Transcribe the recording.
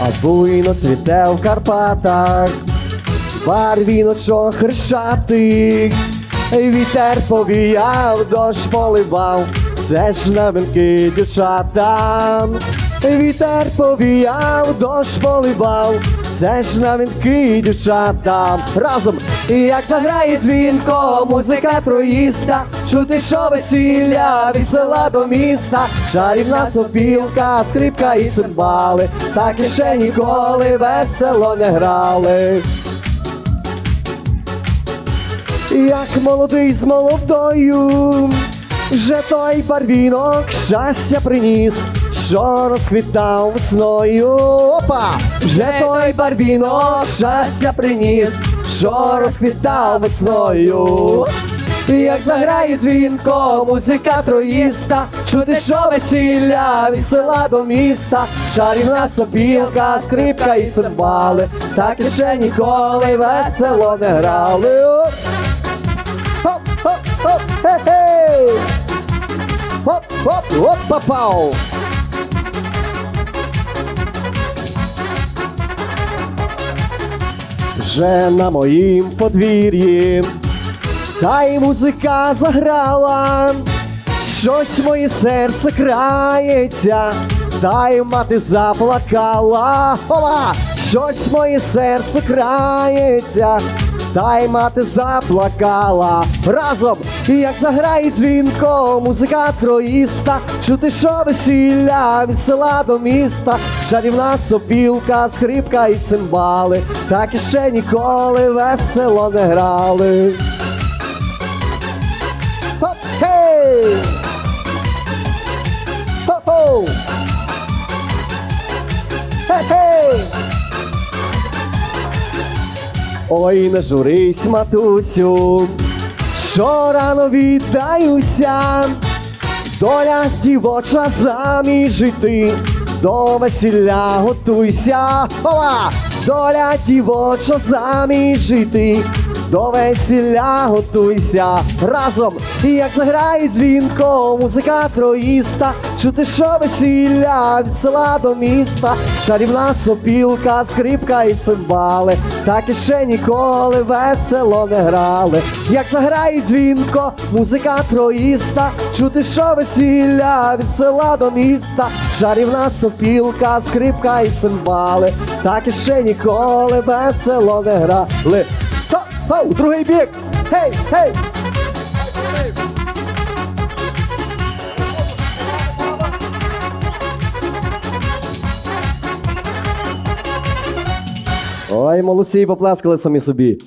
а буйно цвіте в Карпатах, барвіночок хрещатик, вітер повіяв, дощ поливав, все ж новинки дівчата, Вітер повіяв, дощ поливав, все ж новинки дівчата. Разом, і як заграє дзвінко, музика троїста, чути, що весілля від села до міста, чарівна сопілка, скрипка і цимбали, так і ще ніколи весело не грали. Як молодий з молодою, вже той барвінок щастя приніс, що розквітав весною. Опа! Вже той барвінок щастя приніс, що розквітав весною. Як заграє дзвінко, музика троїста, чути, що весілля від села до міста, чарівна сопілка, скрипка і цимбали, так і ще ніколи весело не грали. Оп! Хоп, хоп, хоп, хе-хей! Хоп, Вже на моїм подвір'ї та й музика заграла, щось моє серце крається, та й мати заплакала. Ола! Щось моє серце крається, та й мати заплакала. Разом, як заграє дзвінко, музика троїста, чути, що весілля від села до міста, чарівна сопілка, скрипка і цимбали, так і ще ніколи весело не грали. Ой, не журись, матусю, що рано віддаюся, доля дівоча заміж іти, до весілля готуйся, Ова! доля дівоча заміж іти, до весілля готуйся. Разом, і як заграє дзвінко, музика троїста, чути, що весілля від села до міста, чарівна сопілка, скрипка і цимбали, так і ще ніколи весело не грали. Як заграє дзвінко, музика троїста, чути, що весілля від села до міста, чарівна сопілка, скрипка і цимбали, так і ще ніколи весело не грали. Хоу, другий бік! Гей, гей! Ой, молодці, поплескали самі собі.